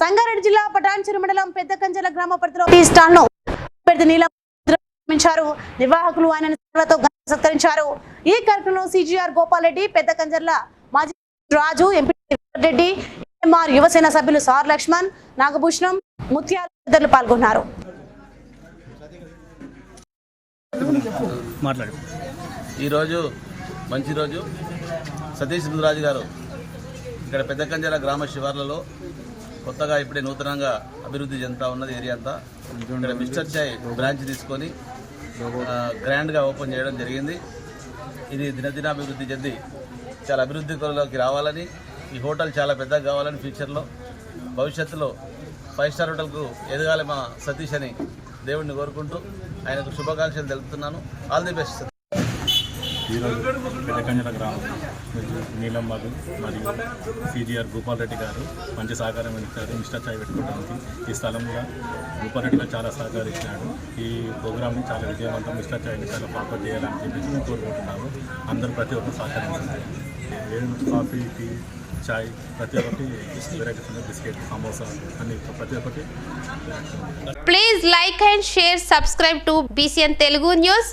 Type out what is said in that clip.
సంగారెడ్డి జిల్లా పటాన్చెరు మండలం పెద్ద కంజల గ్రామ పరిధిలో టీ స్టాల్ను నీలం నిర్వహించారు నిర్వాహకులు ఆయన సత్కరించారు. ఈ కార్యక్రమంలో సిజిఆర్ గోపాల్ రెడ్డి పెద్ద కంజర్ల మాజీ రాజు ఎంపీ రెడ్డి ఎంఆర్ యువసేన సభ్యులు సార్ లక్ష్మణ్ నాగభూషణం ముత్యాల తదితరులు పాల్గొన్నారు. ఈరోజు మంచి రోజు. సతీష్ రుద్రాజు గారు ఇక్కడ పెద్ద కంజల గ్రామ శివార్లలో కొత్తగా ఇప్పుడే నూతనంగా అభివృద్ధి చెందుతా ఉన్నది ఏరియా అంతా. ఇక్కడ మిస్టర్ చాయ్ బ్రాంచ్ తీసుకొని గ్రాండ్గా ఓపెన్ చేయడం జరిగింది. ఇది దినదినాభివృద్ధి చెంది చాలా అభివృద్ధి కొరలోకి రావాలని ఈ హోటల్ చాలా పెద్దగా కావాలని ఫ్యూచర్లో భవిష్యత్తులో ఫైవ్ స్టార్ హోటల్కు ఎదగాలి మా సతీష్ అని దేవుడిని కోరుకుంటూ ఆయనకు శుభాకాంక్షలు తెలుపుతున్నాను. All the best. ఈరోజు పెద్దకంజల గ్రామం నీలం బాబు మరియు సిజిఆర్ భూపాల్ రెడ్డి గారు మంచి సహకారం ఇచ్చారు మిస్టర్ చాయ్ పెట్టుకోవడానికి ఈ స్థలంలో భూపాల్ రెడ్డి గారు చాలా సహకరించినాడు ఈ ప్రోగ్రామ్ని చాలా విజయవంతం ఇన్స్టా చాయ్ని చాలా ప్రాపర్ చేయాలని చెప్పేసి మేము కోరుకుంటున్నాము. అందరూ ప్రతి ఒక్కరు సహకరించండి. కాఫీ టీ చాయ్ ప్రతి ఒక్కటి వెరైటీస్ బిస్కెట్ సమోసా అన్ని ప్రతి ఒక్కటి. Please like and share subscribe to BCN Telugu news